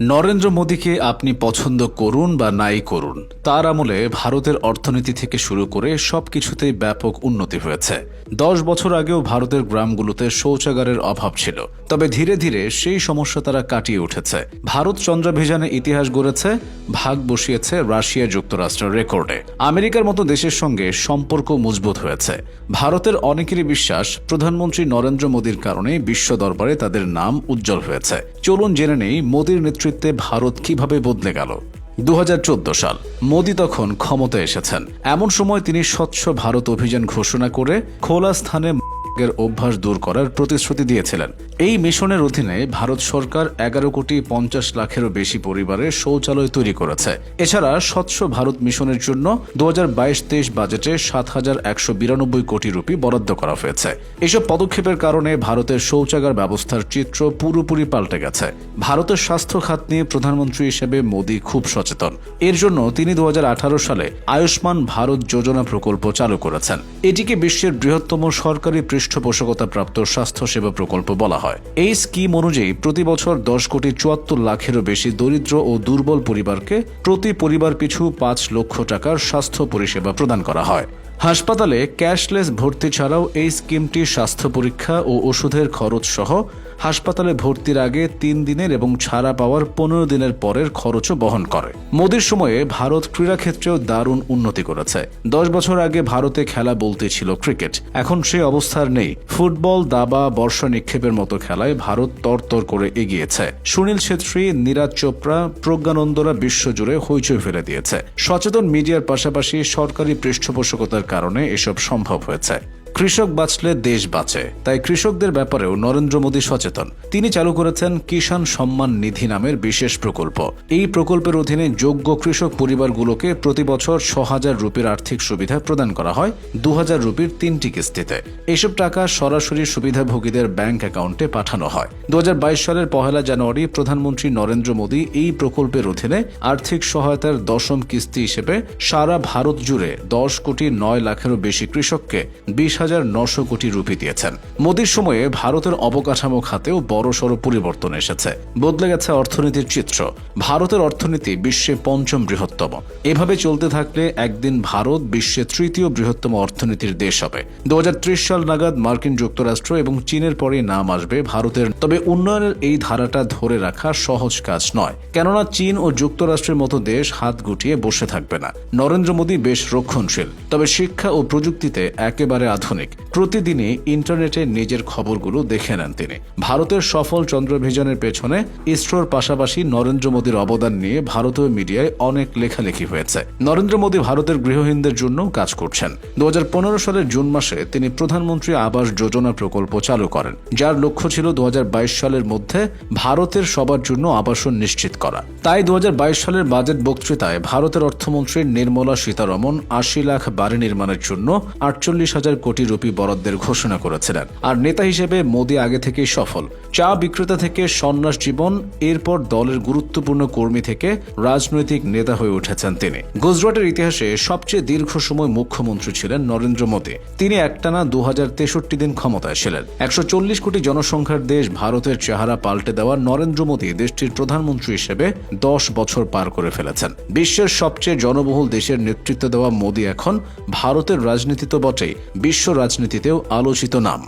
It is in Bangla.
নরেন্দ্র মোদীকে আপনি পছন্দ করুন বা নাই করুন, তার আমলে ভারতের অর্থনীতি থেকে শুরু করে সবকিছুতেই ব্যাপক উন্নতি হয়েছে। দশ বছর আগেও ভারতের গ্রামগুলোতে শৌচাগারের অভাব ছিল, তবে ধীরে ধীরে সেই সমস্যা তারা কাটিয়ে উঠেছে। ভারত চন্দ্রাভিযানে ইতিহাস গড়েছে, ভাগ বসিয়েছে রাশিয়া যুক্তরাষ্ট্রের রেকর্ডে। আমেরিকার মতো দেশের সঙ্গে সম্পর্ক মজবুত হয়েছে। ভারতের অনেকেরই বিশ্বাস, প্রধানমন্ত্রী নরেন্দ্র মোদীর কারণে বিশ্ব দরবারে তাদের নাম উজ্জ্বল হয়েছে। চলুন জেনে নেই মোদীর নেতৃত্বে ভারত কীভাবে বদলে গেল? দু হাজার চোদ্দ সাল, মোদী তখন ক্ষমতায় এসেছেন। এমন সময় তিনি স্বচ্ছ ভারত অভিযান ঘোষণা করে খোলা স্থানে এর অভ্যাস দূর করার প্রতিশ্রুতি দিয়েছিলেন। এই মিশনের অধীনে ভারত সরকার এগারো কোটি পঞ্চাশ লাখেরও বেশি পরিবারের শৌচালয় তৈরি করেছে। এছাড়া স্বচ্ছ ভারত মিশনের জন্য দু হাজার বাইশ তেইশ বাজেটে সাত হাজার একশো বিরানব্বই কোটি রুপি বরাদ্দ করা হয়েছে। এসব পদক্ষেপের কারণে ভারতের শৌচাগার ব্যবস্থার চিত্র পুরোপুরি পাল্টে গেছে। ভারতের স্বাস্থ্য খাত নিয়ে প্রধানমন্ত্রী হিসেবে মোদী খুব সচেতন। এর জন্য তিনি দু হাজার আঠারো সালে আয়ুষ্মান ভারত যোজনা প্রকল্প চালু করেছেন। এটিকে বিশ্বের বৃহত্তম সরকারি প্রাপ্ত স্বাস্থ্যসেবা প্রকল্প বলা হয়। এই স্কিম অনুযায়ী প্রতি বছর দশ কোটি চুয়াত্তর লাখেরও বেশি দরিদ্র ও দুর্বল পরিবারকে প্রতি পরিবার পিছু পাঁচ লক্ষ টাকার স্বাস্থ্য পরিষেবা প্রদান করা হয়। হাসপাতালে ক্যাশলেস ভর্তি ছাড়াও এই স্কিমটি স্বাস্থ্য পরীক্ষা ও ওষুধের খরচ সহ হাসপাতালে ভর্তির আগে তিন দিনের এবং ছাড়া পাওয়ার পনেরো দিনের পরের খরচও বহন করে। মোদীর সময়ে ভারত ক্রীড়াক্ষেত্রেও দারুণ উন্নতি করেছে। দশ বছর আগে ভারতে খেলা বলতে ছিল ক্রিকেট। এখন সে অবস্থার নেই। ফুটবল, দাবা, বর্ষা নিক্ষেপের মতো খেলায় ভারত তরতর করে এগিয়েছে। সুনীল ছেত্রী, নীরাজ চোপড়া, প্রজ্ঞানন্দরা বিশ্বজুড়ে হইচই ফেলে দিয়েছে। সচেতন মিডিয়ার পাশাপাশি সরকারি পৃষ্ঠপোষকতার কারণে এসব সম্ভব হয়েছে। কৃষক বাঁচলে দেশ বাঁচে। তাই কৃষকদের ব্যাপারেও নরেন্দ্র মোদী সচেতন। তিনি চালু করেছেন কিষাণ সম্মান নিধি নামের বিশেষ প্রকল্প। এই প্রকল্পের অধীনে যোগ্য কৃষক পরিবারগুলোকে প্রতি বছর ছ হাজার রুপির আর্থিক সুবিধা প্রদান করা হয় দু হাজার রুপির তিনটি কিস্তিতে। এসব টাকা সরাসরি সুবিধাভোগীদের ব্যাংক অ্যাকাউন্টে পাঠানো হয়। দু হাজার বাইশ সালের পহেলা জানুয়ারি প্রধানমন্ত্রী নরেন্দ্র মোদী এই প্রকল্পের অধীনে আর্থিক সহায়তার দশম কিস্তি হিসেবে সারা ভারত জুড়ে দশ কোটি নয় লাখেরও বেশি কৃষককে বিশ হাজার নশো কোটি রুপি দিয়েছেন। মোদীর সময়ে ভারতের অবকাঠামো খাতেও বড়সড় পরিবর্তন এসেছে। বদলে গেছে অর্থনীতির চিত্র। ভারতের অর্থনীতি বিশ্বে পঞ্চম বৃহত্তম। এভাবে চলতে থাকলে একদিন ভারত বিশ্বে তৃতীয় বৃহত্তম অর্থনীতির দেশ হবে। দু সাল নাগাদ মার্কিন যুক্তরাষ্ট্র এবং চীনের পরে নাম আসবে ভারতের। তবে উন্নয়নের এই ধারাটা ধরে রাখা সহজ কাজ নয়। কেননা চীন ও যুক্তরাষ্ট্রের মতো দেশ হাত গুটিয়ে বসে থাকবে না। নরেন্দ্র মোদী বেশ রক্ষণশীল। তবে শিক্ষা ও প্রযুক্তিতে একেবারে আধুনিক। প্রতিদিনই ইন্টারনেটে নিজের খবরগুলো দেখে নেন তিনি। ভারতের সফল চন্দ্রভিযানের পেছনে ইসরোর পাশাপাশি নরেন্দ্র মোদীর অবদান নিয়ে ভারতীয় মিডিয়ায় অনেক লেখালেখি হয়েছে। নরেন্দ্র মোদী ভারতের গৃহহীনদের জন্য কাজ করছেন। দু সালের জুন মাসে তিনি প্রধানমন্ত্রী আবাস যোজনা প্রকল্প চালু করেন, যার লক্ষ্য ছিল দু হাজার বাইশ সালের মধ্যে ভারতের সবার জন্য আবাসন নিশ্চিত করা। তাই দু হাজার বাইশ সালের বাজেট বক্তৃতায় ভারতের অর্থমন্ত্রী নির্মলা সীতারমন আশি লাখ বাড়ি নির্মাণের জন্য আটচল্লিশ হাজার কোটি রুপি বরাদ্দের ঘোষণা করেছিলেন। আর নেতা হিসেবে মোদী আগে থেকেই সফল। চা বিক্রেতা থেকে সন্ন্যাস জীবন, এরপর দলের গুরুত্বপূর্ণ কর্মী থেকে রাজনৈতিক নেতা হয়ে উঠেছেন তিনি। গুজরাটের ইতিহাসে সবচেয়ে দীর্ঘ সময় মুখ্যমন্ত্রী ছিলেন নরেন্দ্র মোদী। তিনি একটানা দু দিন ক্ষমতায় ছিলেন। একশো চল্লিশ কোটি জনসংখ্যার দেশ ভারতের চেহারা পাল্টে দেওয়া নরেন্দ্র মোদী দেশটির প্রধানমন্ত্রী হিসেবে দশ বছর পার করে ফেলেছেন। বিশ্বের সবচেয়ে জনবহুল দেশের নেতৃত্ব দেওয়া মোদী এখন ভারতের রাজনীতি তো বটেই। বিশ্ব রাজনীতিতেও আলোচিত নাম।